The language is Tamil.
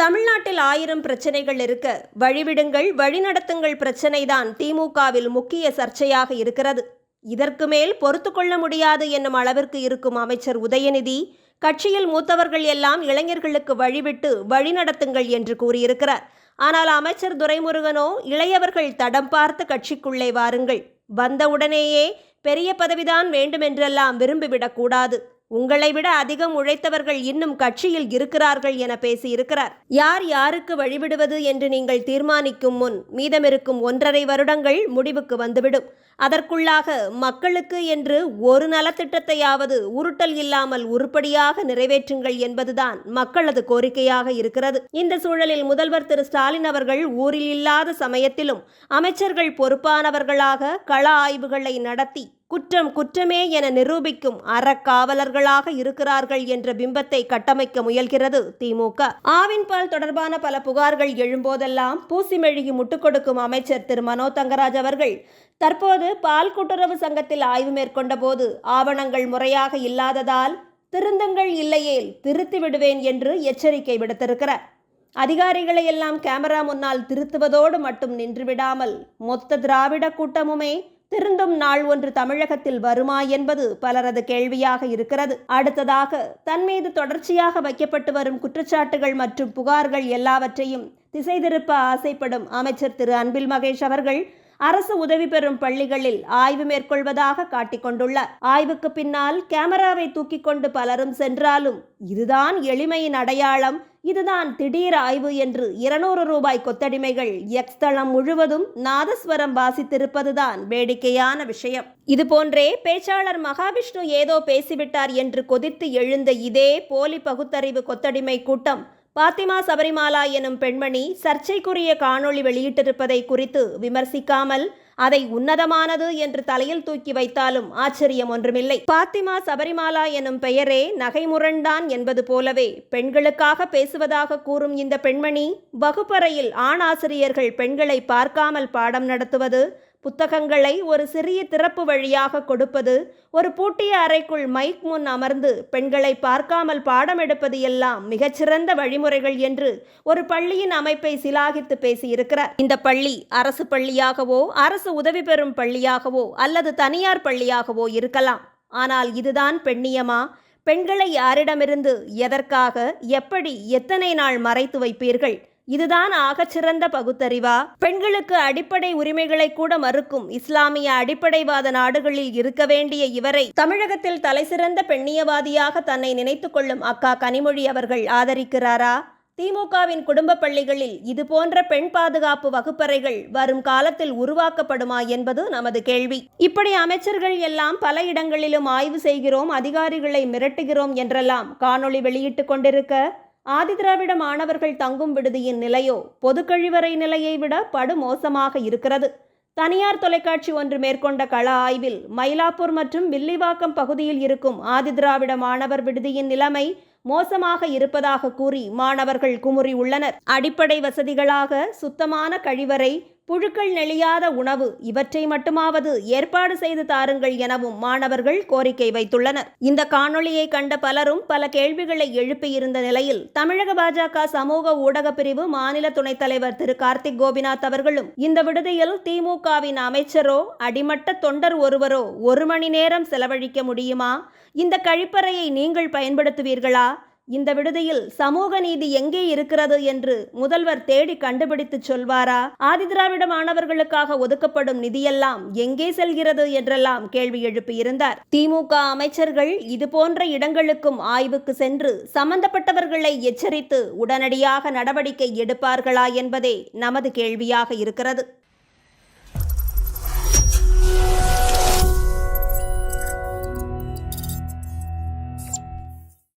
தமிழ்நாட்டில் ஆயிரம் பிரச்சனைகள் இருக்க வழிவிடுங்கள் வழிநடத்துங்கள் பிரச்சனைதான் திமுகவில் முக்கிய சர்ச்சையாக இருக்கிறது. இதற்கு மேல் பொறுத்து கொள்ள முடியாது என்னும் அளவிற்கு இருக்கும் அமைச்சர் உதயநிதி கட்சியில் மூத்தவர்கள் எல்லாம் இளைஞர்களுக்கு வழிவிட்டு வழிநடத்துங்கள் என்று கூறியிருக்கிறார். ஆனால் அமைச்சர் துரைமுருகனோ இளையவர்கள் தடம் பார்த்து கட்சிக்குள்ளே வாருங்கள். வந்தவுடனேயே பெரிய பதவிதான் வேண்டுமென்றெல்லாம் விரும்பிவிடக்கூடாது உங்களை விட அதிகம் உழைத்தவர்கள் இன்னும் கட்சியில் இருக்கிறார்கள் என பேசியிருக்கிறார். யார் யாருக்கு வழிவிடுவது என்று நீங்கள் தீர்மானிக்கும் முன் மீதமிருக்கும் ஒன்றரை வருடங்கள் முடிவுக்கு வந்துவிடும். அதற்குள்ளாக மக்களுக்கு என்று ஒரு நலத்திட்டத்தையாவது உருட்டல் இல்லாமல் உருப்படியாக நிறைவேற்றுங்கள் என்பதுதான் மக்களது கோரிக்கையாக இருக்கிறது. இந்த சூழலில் முதல்வர் திரு. ஸ்டாலின் அவர்கள் ஊரில் இல்லாத சமயத்திலும் அமைச்சர்கள் பொறுப்பானவர்களாக கள ஆய்வுகளை நடத்தி குற்றம் குற்றமே என நிரூபிக்கும் அறக்காவலர்களாக இருக்கிறார்கள் என்ற பிம்பத்தை கட்டமைக்க முயல்கிறது திமுக. ஆவின் பால் தொடர்பான பல புகார்கள் எழும்போதெல்லாம் பூசி மெழுகி முட்டுக் கொடுக்கும் அமைச்சர் திரு. மனோ தங்கராஜ் அவர்கள் தற்போது பால் கூட்டுறவு சங்கத்தில் ஆய்வு மேற்கொண்ட போது ஆவணங்கள் முறையாக இல்லாததால் திருந்தங்கள் இல்லையேல் திருத்தி விடுவேன் என்று எச்சரிக்கை விடுத்திருக்கிறார். அதிகாரிகளை எல்லாம் கேமரா முன்னால் திருத்துவதோடு மட்டும் நின்றுவிடாமல் மொத்த திராவிட கூட்டமுமே திருந்தும் நாள் ஒன்று தமிழகத்தில் வருமா என்பது பலரது கேள்வியாக இருக்கிறது. அடுத்ததாக தன் மீது தொடர்ச்சியாக வைக்கப்பட்டு வரும் குற்றச்சாட்டுகள் மற்றும் புகார்கள் எல்லாவற்றையும் திசை திருப்ப ஆசைப்படும் அமைச்சர் திரு அன்பில் மகேஷ் அவர்கள் அரசு உதவி பெறும் பள்ளிகளில் ஆய்வு மேற்கொள்வதாக காட்டிக்கொண்டுள்ளார். ஆய்வுக்கு பின்னால் கேமராவை தூக்கி கொண்டு பலரும் சென்றாலும் இதுதான் எளிமையின் அடையாளம் இதுதான் திடீர் ஆய்வு என்று இருநூறு ரூபாய் கொத்தடிமைகள் எக்ஸ் தளம் முழுவதும் நாதஸ்வரம் வாசித்திருப்பதுதான் வேடிக்கையான விஷயம். இதுபோன்றே பேச்சாளர் மகாவிஷ்ணு ஏதோ பேசிவிட்டார் என்று கொதித்து எழுந்த இதே போலி பகுத்தறிவு கொத்தடிமை கூட்டம் பாத்திமா சபரிமாலா எனும் பெண்மணி சர்ச்சைக்குரிய காணொளி வெளியிட்டிருப்பதை குறித்து விமர்சிக்காமல் அதை உன்னதமானது என்று தலையில் தூக்கி வைத்தாலும் ஆச்சரியம் ஒன்றுமில்லை. பாத்திமா சபரிமாலா எனும் பெயரே நகைமுரண்டான் என்பது போலவே பெண்களுக்காக பேசுவதாக கூறும் இந்த பெண்மணி வகுப்பறையில் ஆண் ஆசிரியர்கள் பெண்களை பார்க்காமல் பாடம் நடத்துவது புத்தகங்களை ஒரு சிறிய திறப்பு வழியாக கொடுப்பது ஒரு பூட்டிய அறைக்குள் மைக் முன் அமர்ந்து பெண்களை பார்க்காமல் பாடம் எடுப்பது எல்லாம் மிகச்சிறந்த வழிமுறைகள் என்று ஒரு பள்ளியின் அமைப்பை சிலாகித்து பேசியிருக்கிறார். இந்த பள்ளி அரசு பள்ளியாகவோ அரசு உதவி பெறும் பள்ளியாகவோ அல்லது தனியார் பள்ளியாகவோ இருக்கலாம். ஆனால் இதுதான் பெண்ணியமா? பெண்களை யாரிடமிருந்து எதற்காக எப்படி எத்தனை நாள் மறைத்து வைப்பீர்கள்? இதுதான் ஆகச்சிறந்த பகுத்தறிவா. பெண்களுக்கு அடிப்படை உரிமைகளை கூட மறுக்கும் இஸ்லாமிய அடிப்படைவாத நாடுகளில் இருக்க வேண்டிய இவரை தமிழகத்தில் தலைசிறந்த பெண்ணியவாதியாக தன்னை நினைத்துக் கொள்ளும் அக்கா கனிமொழி அவர்கள் ஆதரிக்கிறாரா? திமுகவின் குடும்ப பள்ளிகளில் இது போன்ற பெண் பாதுகாப்பு வகுப்பறைகள் வரும் காலத்தில் உருவாக்கப்படுமா என்பது நமது கேள்வி. இப்படி அமைச்சர்கள் எல்லாம் பல இடங்களிலும் ஆய்வு செய்கிறோம் அதிகாரிகளை மிரட்டுகிறோம் என்றெல்லாம் காணொளி வெளியிட்டு கொண்டிருக்க ஆதிதிராவிட மாணவர்கள் தங்கும் விடுதியின் நிலையோ பொதுக்கழிவறை நிலையை விட படுமோசமாக இருக்கிறது. தனியார் தொலைக்காட்சி ஒன்று மேற்கொண்ட கள ஆய்வில் மயிலாப்பூர் மற்றும் வில்லிவாக்கம் பகுதியில் இருக்கும் ஆதிதிராவிட மாணவர் விடுதியின் நிலைமை மோசமாக இருப்பதாக கூறி மாணவர்கள் குமுறி உள்ளனர். அடிப்படை வசதிகளாக சுத்தமான கழிவறை புழுக்கள் நெளியாத உணவு இவற்றை மட்டுமாவது ஏற்பாடு செய்து தாருங்கள் எனவும் மாணவர்கள் கோரிக்கை வைத்துள்ளனர். இந்த காணொளியை கண்ட பலரும் பல கேள்விகளை எழுப்பியிருந்த நிலையில் தமிழக பாஜக சமூக ஊடக பிரிவு மாநில துணைத் தலைவர் திரு. கார்த்திக் கோபிநாத் அவர்களும் இந்த விடுதியில் திமுகவின் அமைச்சரோ அடிமட்ட தொண்டர் ஒருவரோ ஒரு மணி நேரம் செலவழிக்க முடியுமா? இந்த கழிப்பறையை நீங்கள் பயன்படுத்துவீர்களா? இந்த விடுதியில் சமூக நீதி எங்கே இருக்கிறது என்று முதல்வர் தேடி கண்டுபிடித்து சொல்வாரா? ஆதிதிராவிட மாணவர்களுக்காக ஒதுக்கப்படும் நிதியெல்லாம் எங்கே செல்கிறது என்றெல்லாம் கேள்வி எழுப்பியிருந்தார். திமுக அமைச்சர்கள் இது போன்ற இடங்களுக்கும் ஆய்வுக்கு சென்று சம்பந்தப்பட்டவர்களை எச்சரித்து உடனடியாக நடவடிக்கை எடுப்பார்களா என்பதே நமது கேள்வியாக இருக்கிறது.